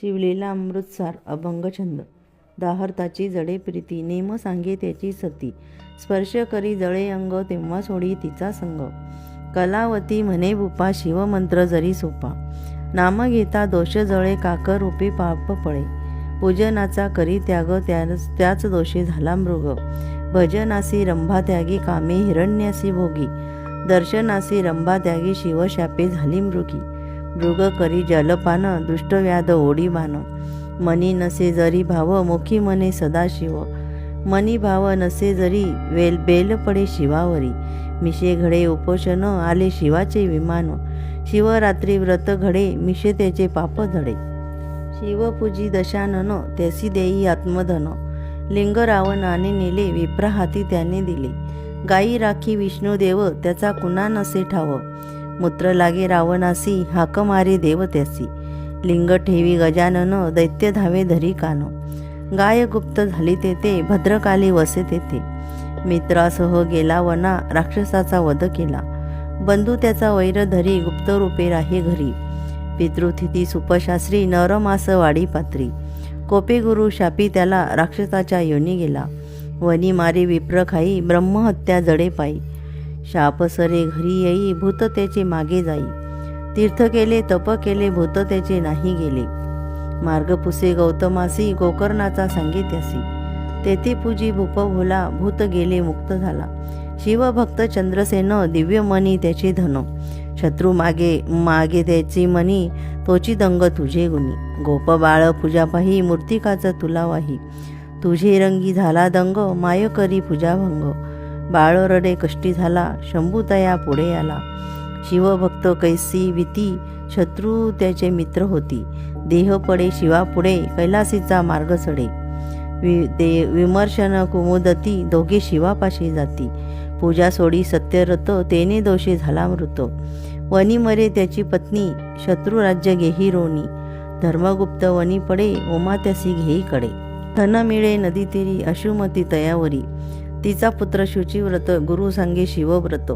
शिवलेला अमृतसार अभंगछंद. दाहर्ताची जडे प्रीती नेम सांगे त्याची सती. स्पर्श करी जळे अंग तेव्हा सोडी तिचा संग. कलावती म्हणे बुपा शिवमंत्र जरी सोपा. नाम घेता दोष जळे काकर रूपी पाप पळे पूजनाचा करी त्याग त्याच त्याच दोषी झाला मृग. भजनासी रंभा त्यागी कामे हिरण्यासी भोगी. दर्शनासी रंभा त्यागी शिवशापे झाली मृगी. मृग करी जलपान दुष्टव्याध ओढी भान मनी नसे जरी भाव मुखी मने सदाशिव. मनी भाव नसे जरी वेल बेल पडे शिवावरी. मिशे घडे उपोषण आले शिवाचे विमान. शिवरात्री व्रत घडे मिशे त्याचे पाप धडे. शिवपूजी दशानन त्यासी देई आत्मधन. लिंग रावणाने नेले विप्रा हाती त्याने दिले. गायी राखी विष्णुदेव त्याचा कुणा नसे ठाव. मूत्र लागे रावणासी हाक मारे देव त्यासी लिंग ठेवी गजानन दैत्य धावे धरी कान. गाय गुप्त झाली तेथे भद्रकाली वसे तेथे. मित्रासह गेला वना राक्षसाचा वध केला. बंधू त्याचा वैर धरी गुप्त रूपे राहे घरी. पितृथिती सुपशास्त्री नरमास वाडी पात्री. कोपे गुरु शापी त्याला राक्षसाच्या योनी गेला. वनी मारी विप्र खाई ब्रह्महत्या जडे पायी. शापसरे घरी येई भूत त्याचे मागे जाई. तीर्थ केले तप केले भूत त्याचे नाही गेले. मार्ग पुसे गौतमासी गोकर्णाचा सांगित्यासी. तेथे पूजी भूप भोला भूत गेले मुक्त झाला. शिवभक्त चंद्रसेन दिव्य मनी त्याचे धन. शत्रू मागे मागे त्याची मनी तोची दंग तुझे गुणी. गोप बाळ पूजापाही मूर्तिकाचा तुला वाही. तुझे रंगी झाला दंग माय करी भंग. भंग बाळ रडे कष्टी झाला शंभूतया पुढे आला. शिवभक्त कैसी विती शत्रू त्याचे मित्र होती. देह पडे शिवापुढे कैलासीचा मार्ग चढे वि दे विमर्शन कुमुदती दोघे शिवापाशी जाती. पूजा सोडी सत्यरत तेने दोषी झाला मृत. वनी मरे त्याची पत्नी शत्रू राज्य घेही रोणी धर्मगुप्त वनी पडे ओमा त्यासी घेई कडे. धन मिळे नदीतिरी अशुमती तयावरी. तिचा पुत्र शुचिव्रत गुरु सांगे शिवव्रत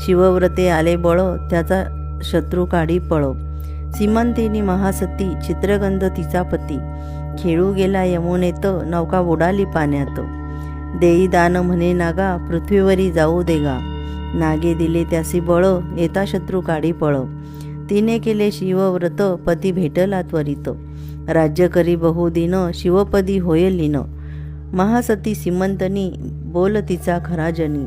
शिवव्रते आले बळ त्याचा शत्रू काढी पळो. सीमंतिनी महासती चित्रगंध तिचा पती. खेळू गेला यमुनेत नौका बुडाली पाण्यात. देई दान म्हणे नागा पृथ्वीवरी जाऊ देगा नागे दिले त्यासी बळ येता शत्रू काढी पळ. तिने केले शिवव्रत पती भेटला त्वरित. राज्य करी बहुदिन शिवपदी होय लिन. महासती सिमंतनी बोल तिचा खरा जनी.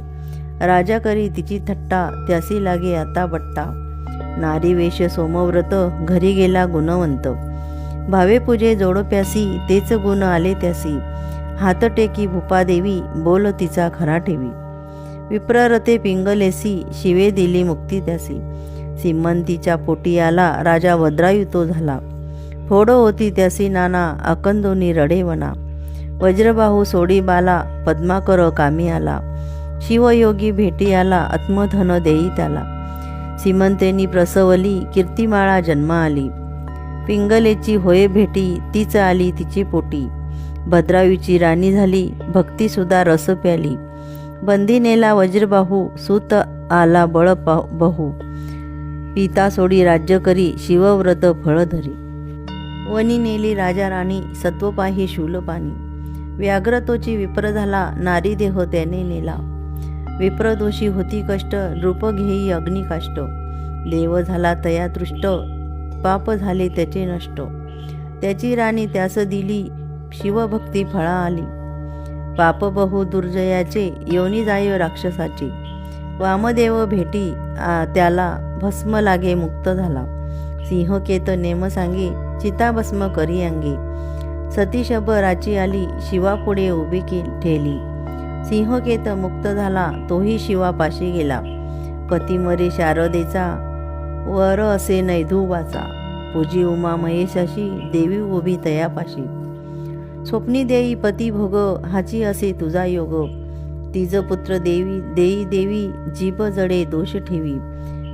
राजा करी तिची थट्टा त्यासी लागे आता बट्टा. नारी वेश सोमव्रत घरी गेला गुणवंत. भावे पूजे जोडप्यासी तेच गुण आले त्यासी. हात टेकी भूपादेवी बोल तिचा खरा ठेवी. विप्ररते पिंगलेसी शिवे दिली मुक्ती त्यासी. सिमंतीच्या पोटी आला राजा वद्रायुतो झाला. फोडो होती त्यासी नाना अकंदोनी रडेवना वज्रबाहू सोडी बाला पद्माकर कामी आला शिवयोगी भेटी आला आत्मधन देई त्याला. सीमंतेनी प्रसवली कीर्तिमाळा जन्मा आली पिंगलेची होय भेटी तीच आली तिची पोटी. भद्रावीची राणी झाली भक्तीसुद्धा रस प्याली. बंदी नेला वज्रबाहू सुत आला बळ बहू. पिता सोडी राज्य करी शिवव्रत फळ धरी. वनी नेली राजा राणी सत्वपाही शूलपाणी. व्याघ्रतोची विप्र झाला नारी देह त्याने नेला. विप्रदोषी होती कष्ट रूप घेई अग्निकाष्ट देव झाला तया दृष्ट पाप झाले त्याचे नष्ट. त्याची राणी त्यास दिली शिवभक्ती फळा आली. पाप बहु दुर्जयाचे योनी जाय राक्षसाचे. वामदेव भेटी आ, त्याला भस्म लागे मुक्त झाला. सिंहकेत नेम सांगे चिताभस्म करी अंगे. सतीशब राची आली शिवापुढे उभी के ठेली. सिंहकेत मुक्त झाला तोही शिवापाशी गेला. पतिमरी शारदेचा वर असे नैधुवाचा पूजी उमा महेशाशी देवी उभी तयापाशी. स्वप्नी देई पती भोग हाची असे तुझा योग. तिज पुत्र देवी देई देवी जीभ जडे दोष ठेवी.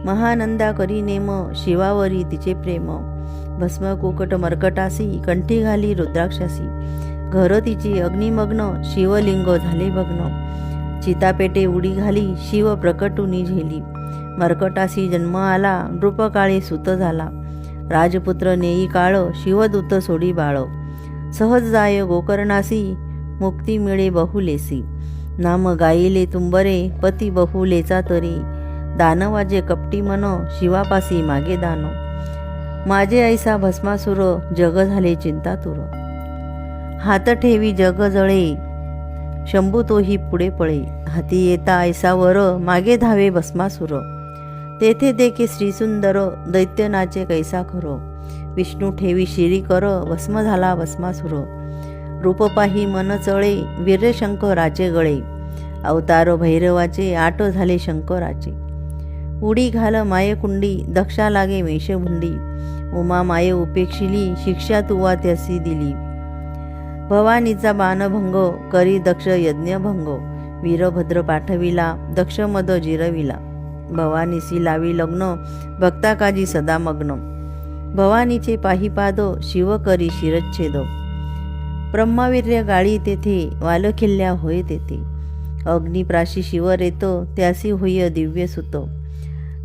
महानंदा करी नेम शिवावरी तिचे प्रेम. भस्म कुकट मर्कटासी कंठी घाली रुद्राक्षासी. घर तिची अग्निमग्न शिवलिंग झाले भग्न. चितापेटे उडी घाली शिव प्रकटुनी झेली. मरकटासी जन्म आला नृपकाळी सुत झाला. राजपुत्र नेई काळ शिवदूत सोडी बाळ. सहज जाय गोकर्णासी मुक्ती मिळे बहुलेसी. नाम गायिले तुंबरे पती बहुलेचा तरी. दानवाजे कपटी मन शिवापासी मागे दान. माझे ऐसा भस्मासुर जग झाले चिंतातुर हात ठेवी जग जळे शंभू तोही पुढे पळे. हाती येता ऐसा वर मागे धावे भस्मासुर तेथे देखे श्रीसुंदर दैत्यनाचे कैसा खरो. विष्णू ठेवी शिरी कर भस्म झाला भस्मासुर रूप पाही मन चळे वीर्यशंकराचे गळे. अवतार भैरवाचे आट झाले शंकराचे. उडी घाल मायकुंडी दक्षा लागे मेषभुंडी उमा माये उपेक्षिली शिक्षा तुवा त्यासी दिली. भवानीचा बाणभंग करी दक्ष यज्ञभंग. वीरभद्र पाठविला दक्ष मद जिरविला. भवानीसी लावी लग्न भक्ता काजी सदा मग्न. भवानीचे पाहिपाद शिव करी शिरच्छेद. ब्रह्मावीर्य गाळी तेथे वालखिल्ल्या होय तेथे. अग्निप्राशी शिव रेतो त्यासी होय दिव्य सुतो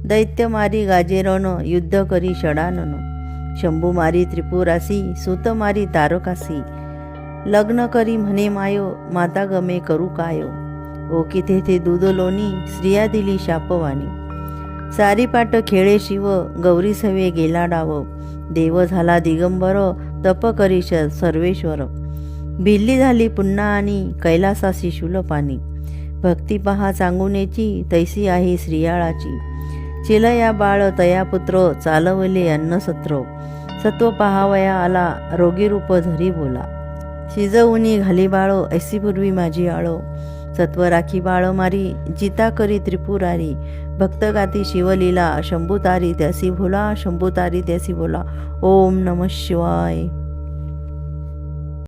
दैत्य मारी गाजेरण युद्ध करी षडाननो शंभू मारी त्रिपुरासी सुत मारी तारकासी लग्न करी म्हणे मायो माता गमे करू कायो ओ किथे ते दूध लोणी स्त्रिया दिली शापवाणी सारी पाट खेळे शिव गौरी सवे गेला डाव देव झाला दिगंबर तप करी श सर्वेश्वर भिल्ली झाली पुन्हा आणि कैलासासी शूलपाणी भक्ती पहा चांगुनेची तैसी आहे श्रियाळाची चिलया बाळ तयापुत्र चालवले अन्नसत्र सत्व पहावया आला रोगी रूप झरी बोला. शिजवुनी घाली बाळो ऐसी पूर्वी माझी आळो. सत्व राखी बाळ मारी जिता करी त्रिपुरारी. भक्तगाती शिवलीला शंभुतारी त्यासी भोला शंभुतारी त्यासी बोला. ओम नम शिवाय.